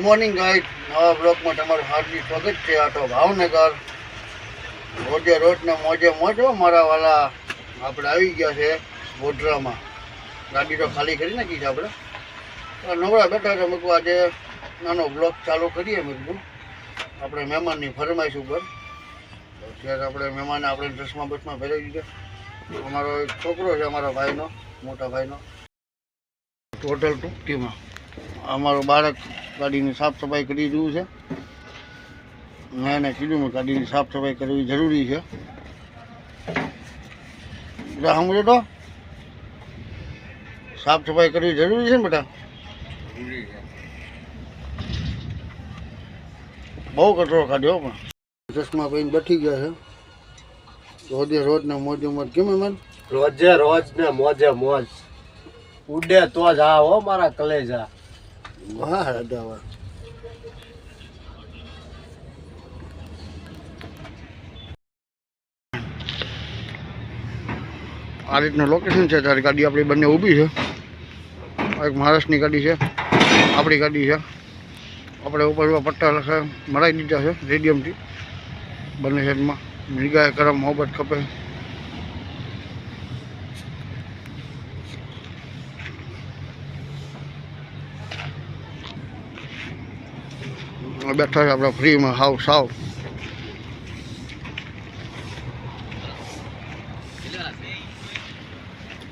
Morning guide નવા બ્લોકમાં તમારું હાર્દિક સ્વાગત છે. આ તો ભાવનગર. રોજે રોજને મોજે મોજો મારા વાલા આપણે આવી ગયા છે ગોધરામાં. ગાડી તો ખાલી કરી નાખી છે આપણે. નવરા બેઠા છે મૂકવા આજે. નાનો બ્લોક ચાલુ કરીએ મૂકવું આપણે મહેમાનની ફરમાઈશ ઉપર. અત્યારે આપણે મહેમાને આપણે ચશ્મા બસમાં ભરાવી દીધા અમારો એક છોકરો છે, અમારા ભાઈનો, મોટા ભાઈનો. ટોટલ ટૂંકીમાં. અમારું બાળક ગાડીની સાફ સફાઈ કરી રહ્યું છે. મેં એને કીધું મેં ગાડીની સાફ સફાઈ કરવી જરૂરી છે. બધા સાંભળો તો સાફ સફાઈ કરવી જરૂરી છે ને બેટા? બહુ કચરો કાઢ્યો પણ. ચશ્મા પહેરીને બેઠી ગયા છે. રોજે રોજ ને મોજે મોજ કેમ એમ? રોજે રોજ ને મોજે મોજ. ઉડે તો જ આ હો મારા કલેજા. હા રાધાવા આ રીતનું લોકેશન છે, તારી ગાડી આપણી બંને ઊભી છે. એક મહારાષ્ટ્રની ગાડી છે, આપણી ગાડી છે. આપણે ઉપર પટ્ટા લખે, મરાઈ દીધા છે, રેડિયમથી. બંને સાઈડમાં નિગાહે કરમ મોહબ્બત ખપે. બેઠા છે, આપણે ફ્રીમાં હાવ સાવ.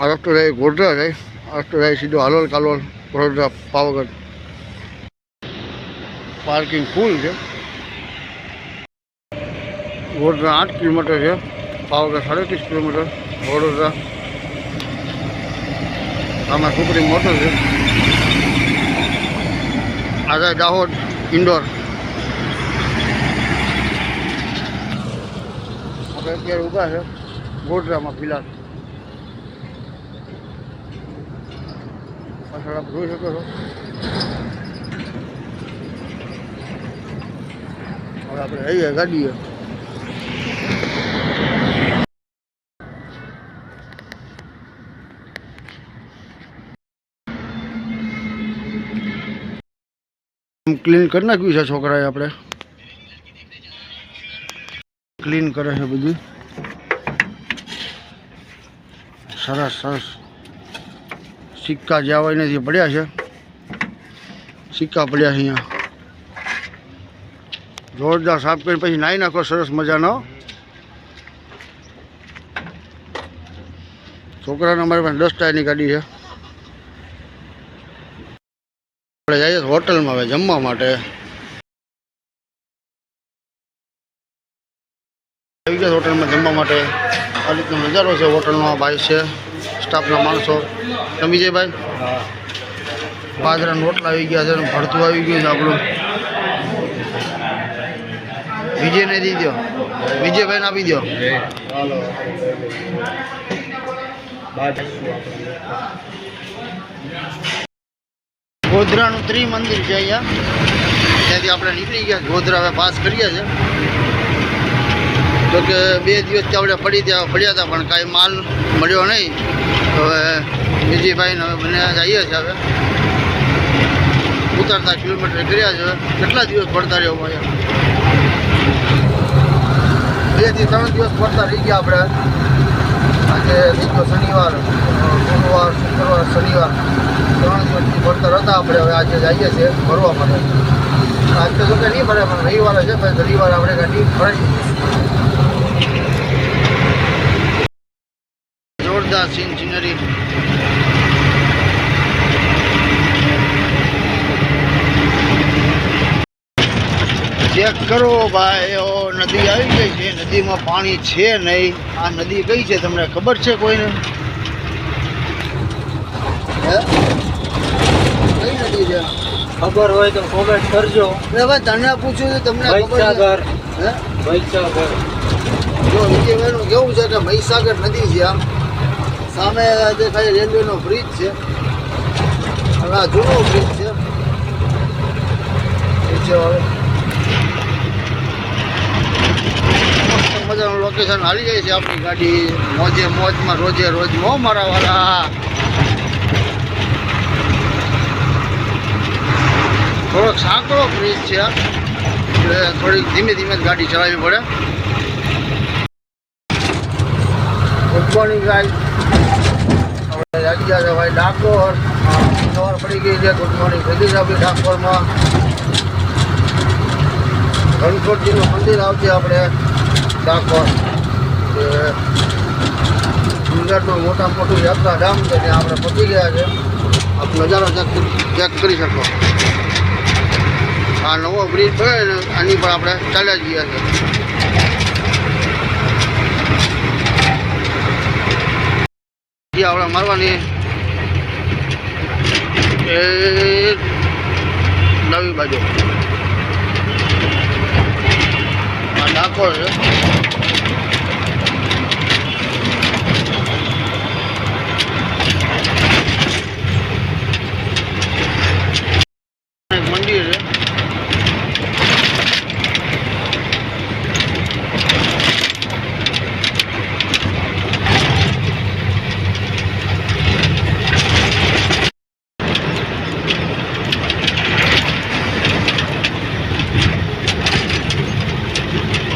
આ રસ્તો જાય ગોધરા સીધો હાલોલ કાલોલ વડોદરા પાવાગઢ. પાર્કિંગ ફૂલ છે. ગોધરા આઠ કિલોમીટર છે, પાવાગઢ સાડત્રીસ કિલોમીટર વડોદરા આમાં છોકરી મોટર છે. આજે દાહોદ ઇન્ડોર આપણે અત્યારે ઊભા છે ગોધરામાં ફિલહાલ પાછળ આપ જોઈ શકો છો હવે આપણે રહીએ ગાડીએ ક્લીન કરી નાખ્યું છે છોકરાએ આપણે ક્લીન કરે છે બધું સરસ સરસ સિક્કા જે આવે એનાથી પડ્યા છે સિક્કા પડ્યા છે અહીંયા જોરદાર સાફ કરીને પછી નાહી નાખો સરસ મજાનો છોકરાને અમારી પાસે દસ ટાયરની ગાડી છે આપણે જઈએ છીએ હોટલમાં હવે જમવા માટે આવી ગયા હોટલમાં જમવા માટે આ રીતનો નજારો છે હોટલનો ભાઈ છે સ્ટાફના માણસો. તમે ભાઈ? બાજરાના રોટલા આવી ગયા છે અને ભરતું આવી ગયું છે આપણું. વિજયને દઈ દો વિજયભાઈને આપી દો ગોધરાનું ત્રિમંદિર છે અહીંયા. ત્યાંથી આપણે નીકળી ગયા. ગોધરા હવે પાસ કરીએ છે. તો કે બે દિવસથી આપણે પડી ત્યાં પડ્યા હતા, પણ કાંઈ માલ મળ્યો નહીં. હવે બીજીભાઈને હવે મને જઈએ છે હવે. ઉતરતા કિલોમીટર કર્યા છે કેટલા દિવસ પડતા રહ્યો ભાઈ? બેથી ત્રણ દિવસ પડતા રહી ગયા આપણે. આજે બીજો શનિવાર, ગુરુવાર, શુક્રવાર, શનિવાર. ત્રણ દિવસથી ભણતર હતા આપણે. હવે આજે જઈએ છીએ ફરવા માટે. આજ તો જોકે નહીં ભરે પણ રવિવારે છે પછી રવિવારે આપણે ગાડી ભરાઈ જોરદાર ઇન્જિનિયરિંગ ચેક કરો ભાઈ ઓ નદી આવી ગઈ છે નદીમાં પાણી છે નહીં. આ નદી કઈ છે તમને ખબર છે કોઈને? કઈ નદી છે? ખબર હોય તો કોમેન્ટ કરજો. ભાઈ તને પૂછ્યું તો તમને મહીસાગર. હે? મહીસાગર. જો વિજયભાઈનું કેવું છે કે મહીસાગર નદી છે આમ? સામે દેખાય રેલવેનો બ્રિજ છે. અને આ જૂનો બ્રિજ છે. હવે. મજાનું લોકેશન હાલી જાય છે આપણી ગાડી. મોજે મોજમાં, રોજે રોજ. મો મારા વાળા થોડોક નવો બ્રિજ છે. એટલે થોડીક ધીમે ધીમે જ ગાડી ચલાવવી પડે. મોર્નિંગ ગાઈસ આપણે લાગી ગયા છે ભાઈ ડાકોર. સવાર પડી ગઈ છે ગુડ મોર્નિંગ છે આપણી ડાકોરમાં. રણછોડજીનું મંદિર આવશે આપણે ડાકોર. ગુજરાતનું મોટા મોટું યાત્રા ધામ છે, ત્યાં આપણે પહોંચી ગયા છે. આપ નજારો ચેક ચેક કરી શકો. આ નવો બ્રિજ બને ને, આની પર આપણે ચાલ્યા જ ગયા છે. જે આવડે મારવાની. એ નવી બાજુ. આ ડાકોર છે એક મંદિર છે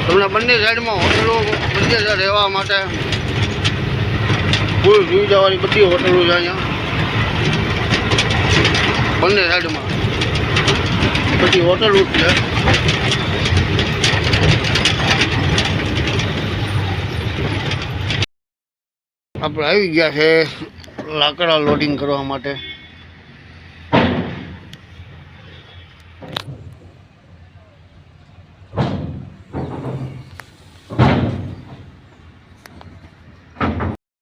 તમને બંને સાઈડમાં હોટલો બંને છે. ફૂલ માટે જવાની બધી હોટલો છે અહીંયા. બંને સાઈડમાં. બધી હોટલો છે. આપણે આવી ગયા છે લાકડા લોડિંગ કરવા માટે.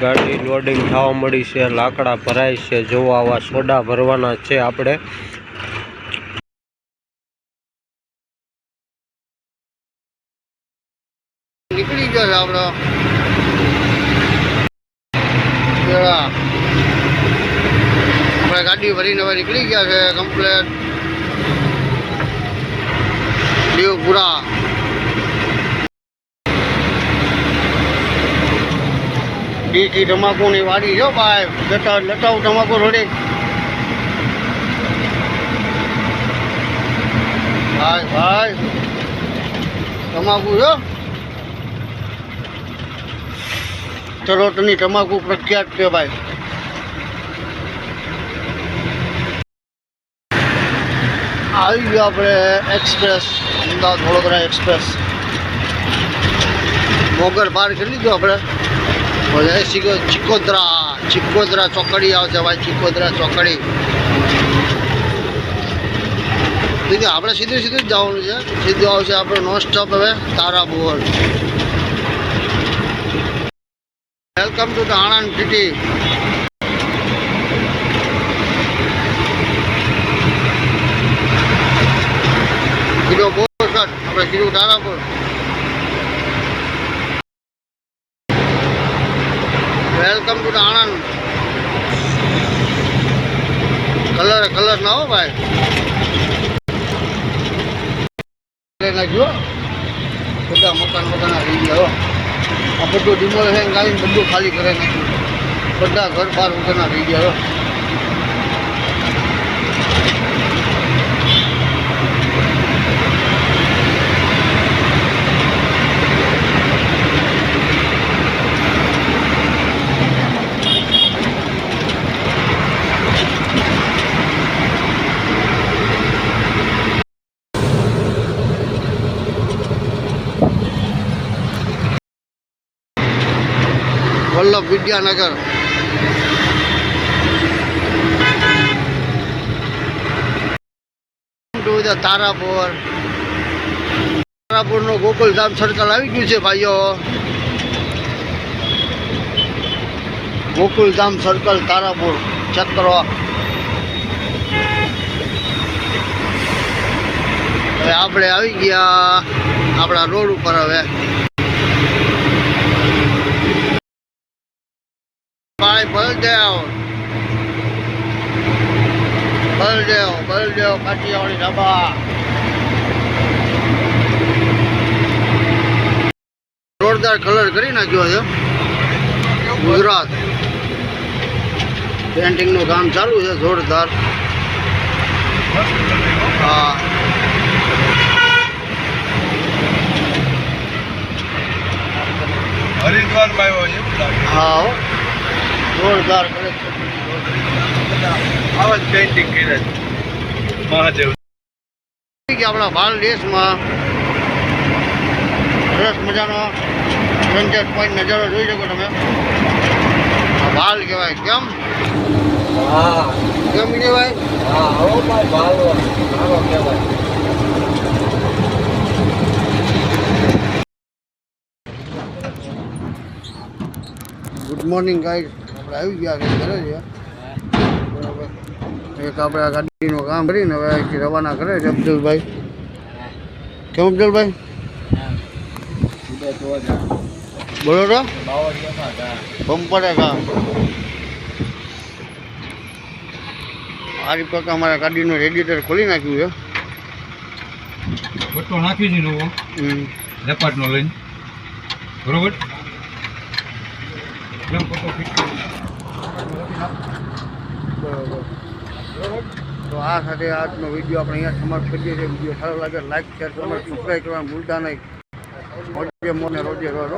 ગાડી લોડિંગ થવા મળી છે, લાકડા ભરાય છે. જો આવા સોડા ભરવાના છે આપણે. નીકળી ગયો છે આપણો. આપણે ગાડી ભરીને હવે નીકળી ગયા છે કમ્પ્લેટ દેવપુરા ડીટી તમાકુની વાડી જો ભાઈ લટાવ લટાવ તમાકુ રોડે. ભાઈ ભાઈ તમાકુ જો. ચરોટની તમાકુ પ્રખ્યાત છે ભાઈ. આવી ગયો આપણે એક્સપ્રેસ, અમદાવાદ વડોદરા એક્સપ્રેસ. મોગર પાર કરી લીધો આપણે. ચિકોદરા ચિકોદરા ચોકડી આવશે ભાઈ, ચિકોદરા ચોકડી. આપણે સીધું સીધું જ જવાનું છે. સીધું આવશે આપણે નોન સ્ટોપ હવે, Tarapur. Welcome to the Anand city kilo બોર આપણે કીધું Tarapur. Welcome to Anand colour colour ના હો ભાઈ. નાખ્યો બધા મકાન મકાન રહી ગયા આ બધું ડિમોલેશન ગાડીને બધું ખાલી કરે નાખ્યું. બધા ઘર બાર વગરના રહી ગયા હો Vallabh Vidyanagar. To the Tarapur. તારાપુરનું Gokuldham circle આવી ગયું છે ભાઈઓ. ગોકુલધામ સર્કલ તારાપુર ચેક હવે આપણે આવી ગયા આપણા રોડ ઉપર હવે. ભાઈ બલદેવ બલદેવ બલદેવ કાઠિયાવાડી ઢાબા જોરદાર કલર કરી નાખ્યો છે. ગુજરાત. પેન્ટિંગનું કામ ચાલુ છે જોરદાર. હા. હરિદ્વારમાં આવ્યો હો. જોરદાર કરે આવા જ પેઇન્ટિંગ કર્યા છે. મહાદેવ. કે આપણા ભારત દેશમાં સરસ મજાનો સનસેટ પોઈન્ટ નજારો જોઈ શકો તમે. આ વાલ કહેવાય. કેમ? હા. કેમ કહેવાય? હા હો ભાઈ ભાલો ભાલો કહેવાય. ગુડ મોર્નિંગ ગાઈડ આપણે આવી ગયા છે ઘરે છે. બરાબર. એક આપણે આ ગાડીનું કામ કરીને હવે અહીંથી રવાના કરે છે અબ્દુલભાઈ. કેમ અબ્દુલભાઈ? બોલો તો. પંપરે કામ. આ રીતે અમારા ગાડીનું રેડિએટર ખોલી નાખ્યું છે. ફોટો નાખી લઈને. બરોબર? બરાબર તો આ સાથે આજનો વીડિયો આપણે અહીંયા સમાપ્ત કરીએ છીએ. વીડિયો સારો લાગે લાઈક શેર કરો સબસ્ક્રાઈબ કરવાનું ભૂલતા નહીં. રોજે મોને રોજે રોજ